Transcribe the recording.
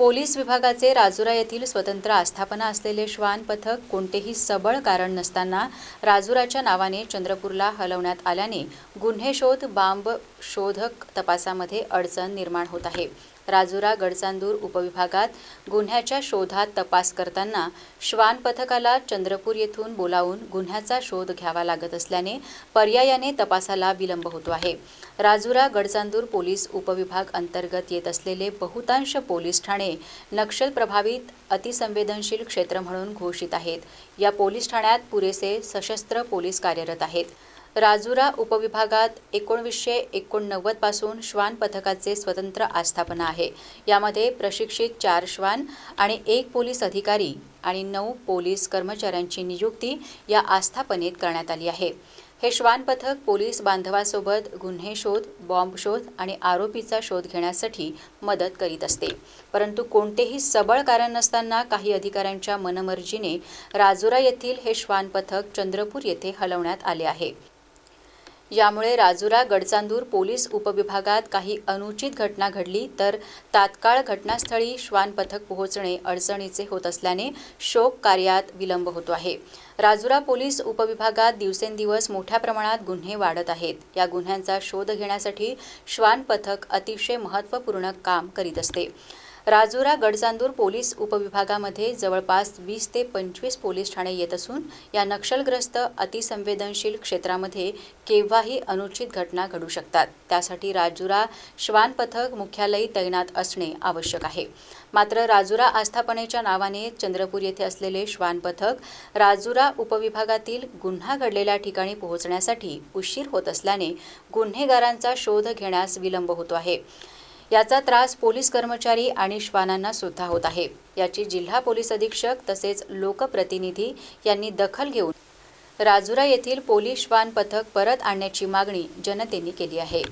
Police विभागाचे राजुरा येथील स्वतंत्र आस्थापना असलेले श्वान पथक कोणतेही सबळ कारण नसताना राजुराच्या नावाने चंद्रपूरला हलवण्यात आल्याने गुन्हे शोध बांब शोधक तपासामध्ये अडचण निर्माण होत आहे. राजुरा गडचांदूर उपविभागात गुन्ह्याच्या शोधात तपास करताना श्वान पथकाला चंद्रपूर येथून बोलावून गुन्ह्याचा शोध घ्यावा लागत असल्याने पर्यायाने तपासाला विलंब होतो आहे. राजुरा गडचांदूर पोलीस उपविभाग अंतर्गत येत असलेले बहुतांश पोलीस ठाणे नक्षल प्रभावित अतिसंवेदनशील क्षेत्र म्हणून घोषित आहेत. या पोलीस ठाण्यात पुरेसे सशस्त्र पोलीस कार्यरत आहेत. राजुरा उपविभागात एकोणवीसशे एकोणनव्वदपासून श्वान पथकाचे स्वतंत्र आस्थापना आहे. यामध्ये प्रशिक्षित चार श्वान आणि एक पोलीस अधिकारी आणि नऊ पोलीस कर्मचाऱ्यांची नियुक्ती या आस्थापनेत करण्यात आली आहे. हे श्वान पथक पोलीस बांधवासोबत गुन्हे शोध बॉम्ब शोध आणि आरोपीचा शोध घेण्यासाठी मदत करीत असते. परंतु कोणतेही सबळ कारण नसताना काही अधिकाऱ्यांच्या मनमर्जीने राजुरा येथील हे श्वान पथक चंद्रपूर येथे हलवण्यात आले आहे. यामुळे राजुरा गडचांदूर पोलीस उपविभागात काही अनुचित घटना घडली तर तात्काळ घटनास्थळी श्वान पथक पोहोचणे अडचणीचे होत असल्याने शोक कार्यात विलंब होतो आहे. राजुरा पोलीस उपविभागात दिवसेंदिवस मोठ्या प्रमाणात गुन्हे वाढत आहेत. या गुन्ह्यांचा शोध घेण्यासाठी श्वान पथक अतिशय महत्त्वपूर्ण काम करीत असते. राजुरा गडचांदूर पोलीस उपविभागामध्ये जवळपास वीस ते पंचवीस पोलीस ठाणे येत असून या नक्षलग्रस्त अतिसंवेदनशील क्षेत्रामध्ये केव्हाही अनुचित घटना घडू शकतात. त्यासाठी राजुरा श्वान पथक मुख्यालयी तैनात असणे आवश्यक आहे. मात्र राजुरा आस्थापनेच्या नावाने चंद्रपूर येथे असलेले श्वान पथक राजुरा उपविभागातील गुन्हा घडलेल्या ठिकाणी पोहोचण्यासाठी उशीर होत असल्याने गुन्हेगारांचा शोध घेण्यास विलंब होतो आहे. याचा त्रास पोलीस कर्मचारी आणि श्वानांना सुद्धा होत आहे. याची जिल्हा पोलीस अधीक्षक तसेच लोकप्रतिनिधी यांनी दखल घेऊन राजुरा येथील पोलीस श्वान पथक परत आणण्याची मागणी जनतेने केली आहे.